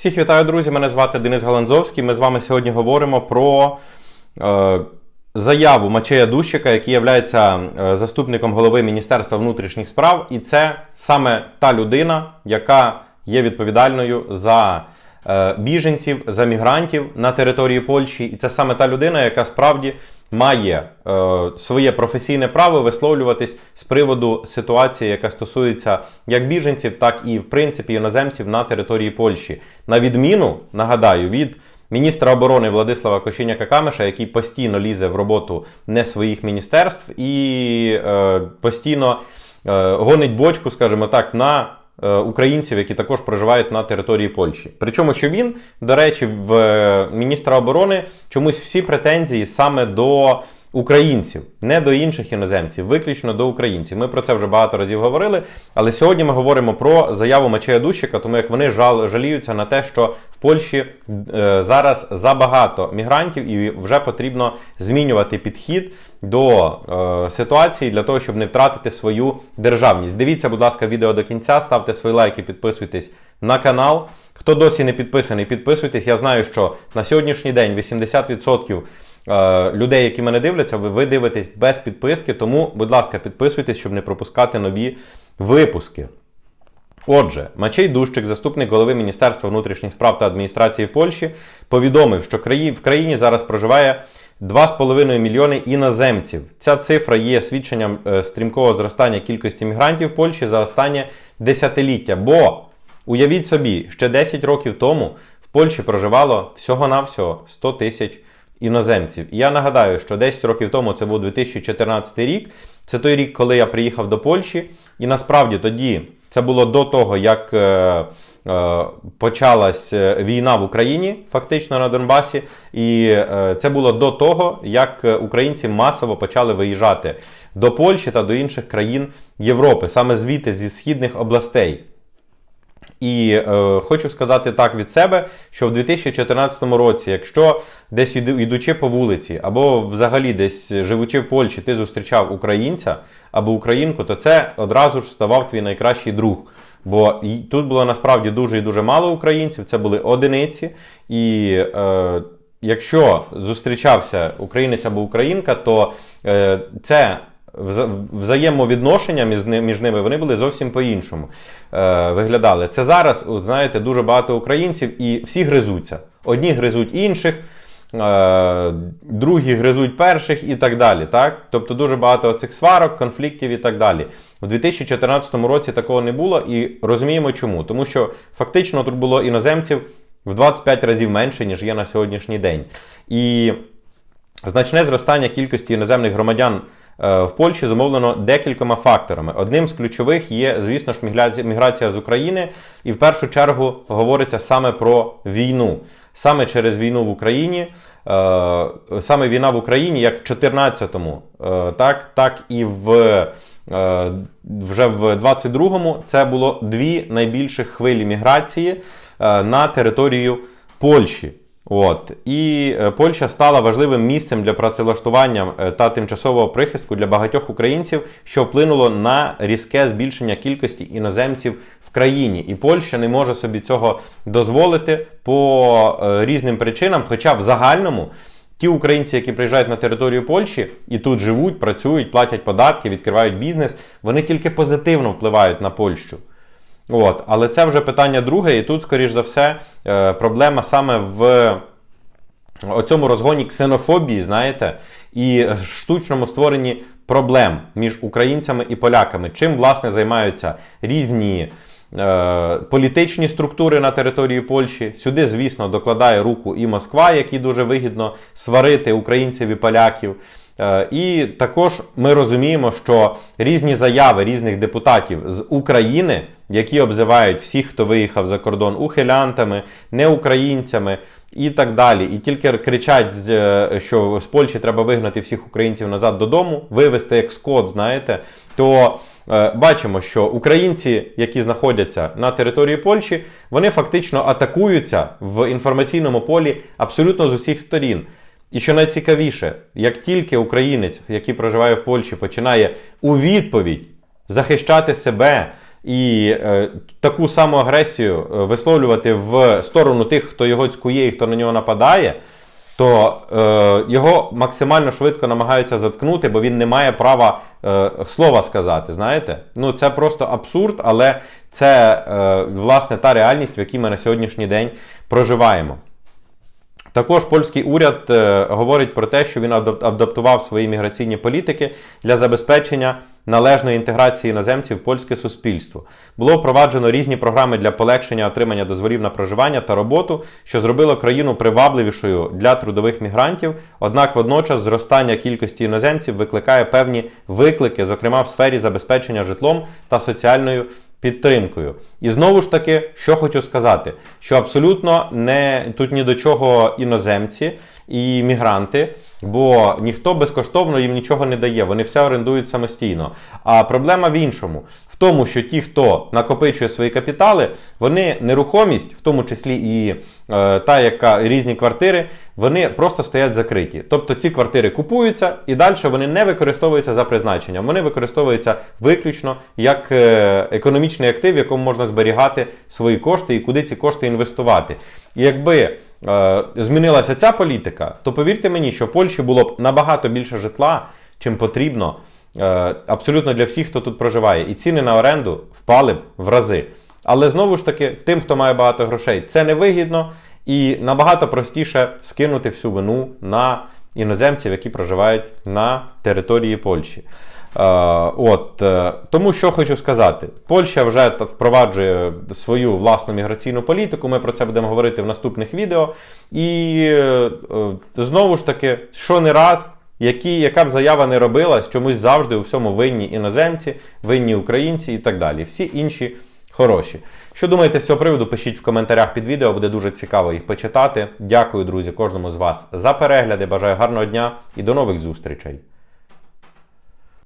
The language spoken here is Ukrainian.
Всіх вітаю, друзі! Мене звати Денис Галанзовський. Ми з вами сьогодні говоримо про е, заяву Мачея Дущика, який є е, заступником голови Міністерства внутрішніх справ. І це саме та людина, яка є відповідальною за е, біженців, за мігрантів на території Польщі. І це саме та людина, яка справді має е, своє професійне право висловлюватись з приводу ситуації, яка стосується як біженців, так і в принципі іноземців на території Польщі. На відміну, нагадаю, від міністра оборони Владислава Кошіняка Камеша, який постійно лізе в роботу не своїх міністерств і е, постійно е, гонить бочку, скажімо так, на українців, які також проживають на території Польщі. Причому, що він, до речі, в е, міністра оборони чомусь всі претензії саме до українців, не до інших іноземців, виключно до українців. Ми про це вже багато разів говорили. Але сьогодні ми говоримо про заяву Мачея Дущика, тому як вони жал, жаліються на те, що в Польщі е, зараз забагато мігрантів, і вже потрібно змінювати підхід до е, ситуації для того, щоб не втратити свою державність. Дивіться, будь ласка, відео до кінця, ставте свої лайки, підписуйтесь на канал. Хто досі не підписаний, підписуйтесь. Я знаю, що на сьогоднішній день 80% е, людей, які мене дивляться, ви, ви дивитесь без підписки. Тому, будь ласка, підписуйтесь, щоб не пропускати нові випуски. Отже, Мачей Дущик, заступник голови Міністерства внутрішніх справ та адміністрації Польщі, повідомив, що в країні зараз проживає 2,5 мільйони іноземців. Ця цифра є свідченням е, стрімкого зростання кількості мігрантів в Польщі за останнє десятиліття. Бо уявіть собі, ще 10 років тому в Польщі проживало всього-навсього 100 тисяч іноземців. І я нагадаю, що 10 років тому це був 2014 рік. Це той рік, коли я приїхав до Польщі, і насправді тоді це було до того, як. Е, Е, почалась е, війна в Україні, фактично на Донбасі, і це було до того, як українці масово почали виїжджати до Польщі та до інших країн Європи, саме звідти зі східних областей. І е, хочу сказати так від себе, що в 2014 році, якщо десь йдучи по вулиці, або взагалі десь живучи в Польщі, ти зустрічав українця або українку, то це одразу ж ставав твій найкращий друг. Бо тут було насправді дуже і дуже мало українців, це були одиниці. І е, якщо зустрічався українець або українка, то е, це взаємовідношення між ними вони були зовсім по-іншому е, виглядали. Це зараз, от, знаєте, дуже багато українців і всі гризуться. Одні гризуть інших. Е, другі гризуть перших і так далі. Так? Тобто дуже багато цих сварок, конфліктів і так далі. У 2014 році такого не було і розуміємо чому. Тому що фактично тут було іноземців в 25 разів менше, ніж є на сьогоднішній день. І значне зростання кількості іноземних громадян. Е, в Польщі зумовлено декількома факторами. Одним з ключових є, звісно ж, міграція з України, і в першу чергу говориться саме про війну саме через війну в Україні, е, саме війна в Україні, як в 14-му, е, так, так і в. Вже в 22-му це було дві найбільших хвилі міграції на територію Польщі. От. І Польща стала важливим місцем для працевлаштування та тимчасового прихистку для багатьох українців, що вплинуло на різке збільшення кількості іноземців в країні, і Польща не може собі цього дозволити по е, різним причинам. Хоча в загальному ті українці, які приїжджають на територію Польщі і тут живуть, працюють, платять податки, відкривають бізнес, вони тільки позитивно впливають на Польщу. От, Але це вже питання друге, і тут, скоріш за все, е, проблема саме в оцьому розгоні ксенофобії, знаєте, і штучному створенні проблем між українцями і поляками. Чим, власне, займаються різні. Е, політичні структури на території Польщі. Сюди, звісно, докладає руку і Москва, якій дуже вигідно сварити українців і поляків. Е, і також ми розуміємо, що різні заяви різних депутатів з України, які обзивають всіх, хто виїхав за кордон ухилянтами, неукраїнцями і так далі. І тільки кричать, е, що з Польщі треба вигнати всіх українців назад додому, вивезти як скот, знаєте, то. Е, бачимо, що українці, які знаходяться на території Польщі, вони фактично атакуються в інформаційному полі абсолютно з усіх сторін. І що найцікавіше, як тільки українець, який проживає в Польщі, починає у відповідь захищати себе, І е, таку саму агресію е, висловлювати в сторону тих, хто його цькує і хто на нього нападає, то е, його максимально швидко намагаються заткнути, бо він не має права е, слова сказати. Знаєте? Ну це просто абсурд, але це е, власне та реальність, в якій ми на сьогоднішній день проживаємо. Також польський уряд е, говорить про те, що він адаптував свої міграційні політики для забезпечення належної інтеграції іноземців в польське суспільство. Було впроваджено різні програми для полегшення отримання дозволів на проживання та роботу, що зробило країну привабливішою для трудових мігрантів. Однак водночас зростання кількості іноземців викликає певні виклики, зокрема в сфері забезпечення житлом та соціальною підтримкою. І знову ж таки, що хочу сказати, що абсолютно не тут ні до чого іноземці і мігранти, бо ніхто безкоштовно їм нічого не дає, вони все орендують самостійно. А проблема в іншому, в тому, що ті, хто накопичує свої капітали, вони нерухомість, в тому числі і е, та, яка різні квартири, вони просто стоять закриті. Тобто ці квартири купуються і далі вони не використовуються за призначенням. Вони використовуються виключно як е, економічний актив, в якому можна зберігати свої кошти і куди ці кошти інвестувати. І якби е, змінилася ця політика, то повірте мені, що в Польщі було б набагато більше житла, чим потрібно. е, Абсолютно для всіх, хто тут проживає, і ціни на оренду впали б в рази. Але знову ж таки, тим, хто має багато грошей, це не вигідно і набагато простіше скинути всю вину на іноземців, які проживають на території Польщі. Е, от, е, тому що хочу сказати, Польща вже впроваджує свою власну міграційну політику. Ми про це будемо говорити в наступних відео. І е, знову ж таки, що не раз, які, яка б заява не робилась, чомусь завжди у всьому винні іноземці, винні українці і так далі. Всі інші хороші. Що думаєте з цього приводу? Пишіть в коментарях під відео, буде дуже цікаво їх почитати. Дякую, друзі, кожному з вас за перегляди. Бажаю гарного дня і до нових зустрічей.